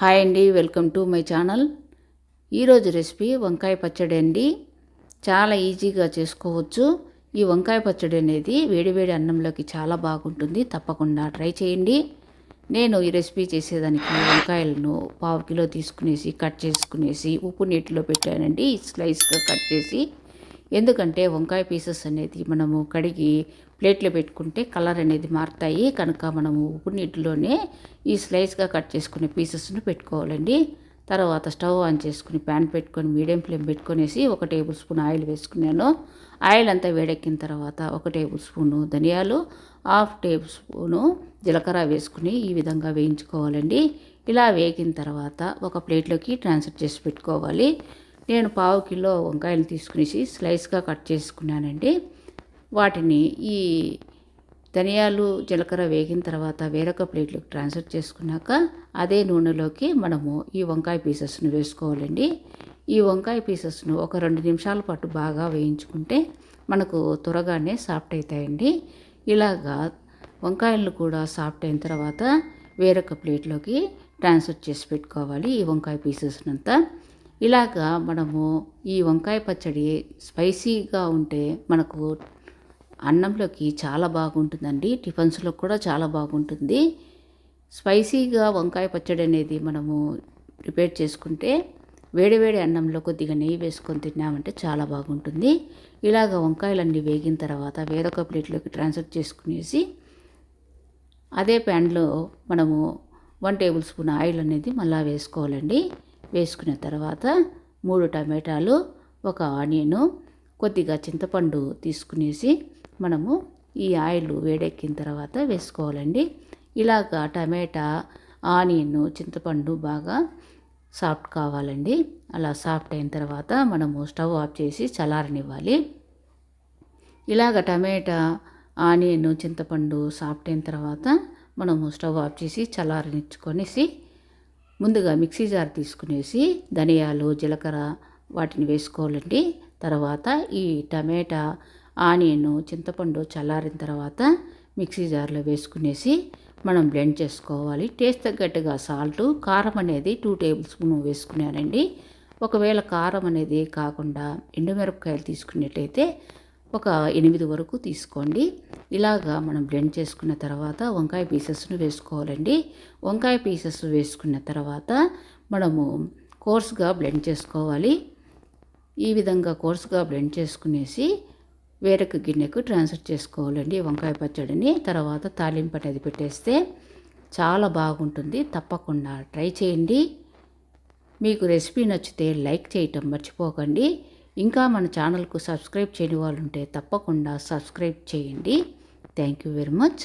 Hi అండి welcome to my channel. ఈరోజు recipe వంకాయ పచ్చడి అండి. చాలా ఈజీగా చేసుకోవచ్చు. ఈ వంకాయ పచ్చడి అనేది వేడివేడి అన్నంలోకి చాలా బాగుంటుంది. తప్పకుండా ట్రై చేయండి. నేను ఈ రెసిపీ చేసేదానికి వంకాయలను పావు కిలో తీసుకునేసి కట్ చేసుకునేసి ఉప్పు నీటిలో పెట్టానండి. స్లైస్గా కట్ చేసి ఎందుకంటే వంకాయ పీసెస్ అనేది మనము కడిగి ప్లేట్లో పెట్టుకుంటే కలర్ అనేది మారుతాయి. కనుక మనము ఉప్పు నీటిలోనే ఈ స్లైస్గా కట్ చేసుకునే పీసెస్ను పెట్టుకోవాలండి. తర్వాత స్టవ్ ఆన్ చేసుకుని ప్యాన్ పెట్టుకొని మీడియం ఫ్లేమ్ పెట్టుకునేసి ఒక టేబుల్ స్పూన్ ఆయిల్ వేసుకున్నాను. ఆయిల్ అంతా వేడెక్కిన తర్వాత ఒక టేబుల్ స్పూను ధనియాలు హాఫ్ టేబుల్ స్పూను జీలకర్ర వేసుకుని ఈ విధంగా వేయించుకోవాలండి. ఇలా వేగిన తర్వాత ఒక ప్లేట్లోకి ట్రాన్స్ఫర్ చేసి పెట్టుకోవాలి. నేను పావు కిలో వంకాయలు తీసుకునేసి స్లైస్గా కట్ చేసుకున్నానండి. వాటిని ఈ ధనియాలు జీలకర్ర వేగిన తర్వాత వేరొక ప్లేట్లోకి ట్రాన్స్ఫర్ చేసుకున్నాక అదే నూనెలోకి మనము ఈ వంకాయ పీసెస్ను వేసుకోవాలండి. ఈ వంకాయ పీసెస్ను ఒక రెండు నిమిషాల పాటు బాగా వేయించుకుంటే మనకు త్వరగానే సాఫ్ట్ అవుతాయండి. ఇలాగా వంకాయలను కూడా సాఫ్ట్ అయిన తర్వాత వేరొక ప్లేట్లోకి ట్రాన్స్ఫర్ చేసి పెట్టుకోవాలి ఈ వంకాయ పీసెస్నంతా. ఇలాగా మనము ఈ వంకాయ పచ్చడి స్పైసీగా ఉంటే మనకు అన్నంలోకి చాలా బాగుంటుందండి టిఫిన్స్లో కూడా చాలా బాగుంటుంది. స్పైసీగా వంకాయ పచ్చడి అనేది మనము ప్రిపేర్ చేసుకుంటే వేడివేడి అన్నంలో కొద్దిగా నెయ్యి వేసుకొని తిన్నామంటే చాలా బాగుంటుంది. ఇలాగ వంకాయలన్నీ వేగిన తర్వాత వేరొక ప్లేట్లోకి ట్రాన్స్ఫర్ చేసుకునేసి అదే ప్యాన్లో మనము వన్ టేబుల్ స్పూన్ ఆయిల్ అనేది మళ్ళీ వేసుకోవాలండి. వేసుకున్న తర్వాత మూడు టమాటాలు ఒక ఆనియను కొద్దిగా చింతపండు తీసుకునేసి మనము ఈ ఆయిల్ వేడెక్కిన తర్వాత వేసుకోవాలండి. ఇలాగ టమాటా ఆనియన్ చింతపండు బాగా సాఫ్ట్ కావాలండి. అలా సాఫ్ట్ అయిన తర్వాత మనము స్టవ్ ఆఫ్ చేసి చల్లారనివ్వాలి. ఇలాగ టమాటా ఆనియన్ చింతపండు సాఫ్ట్ అయిన తర్వాత మనము స్టవ్ ఆఫ్ చేసి చల్లారనిచ్చుకొనేసి ముందుగా మిక్సీ జార్ తీసుకునేసి ధనియాలు జీలకర్ర వాటిని వేసుకోవాలండి. తర్వాత ఈ టమాటా ఆనియన్ చింతపండు చల్లారిన తర్వాత మిక్సీ జార్లో వేసుకునేసి మనం బ్లెండ్ చేసుకోవాలి. టేస్ట్ తగ్గట్టుగా సాల్ట్ కారం అనేది టూ టేబుల్ స్పూన్ వేసుకున్నానండి. ఒకవేళ కారం అనేది కాకుండా ఎండుమిరపకాయలు తీసుకున్నట్టయితే ఒక ఎనిమిది వరకు తీసుకోండి. ఇలాగా మనం బ్లెండ్ చేసుకున్న తర్వాత వంకాయ పీసెస్ను వేసుకోవాలండి. వంకాయ పీసెస్ వేసుకున్న తర్వాత మనము కోర్స్గా బ్లెండ్ చేసుకోవాలి. ఈ విధంగా కోర్స్గా బ్లెండ్ చేసుకునేసి వేరొక గిన్నెకు ట్రాన్స్ఫర్ చేసుకోవాలండి వంకాయ పచ్చడిని. తర్వాత తాలింపు అనేది పెట్టేస్తే చాలా బాగుంటుంది. తప్పకుండా ట్రై చేయండి. మీకు రెసిపీ నచ్చితే లైక్ చేయటం మర్చిపోకండి. ఇంకా మన ఛానల్కు సబ్స్క్రైబ్ చేయని వాళ్ళు ఉంటే తప్పకుండా సబ్స్క్రైబ్ చేయండి. Thank you very much.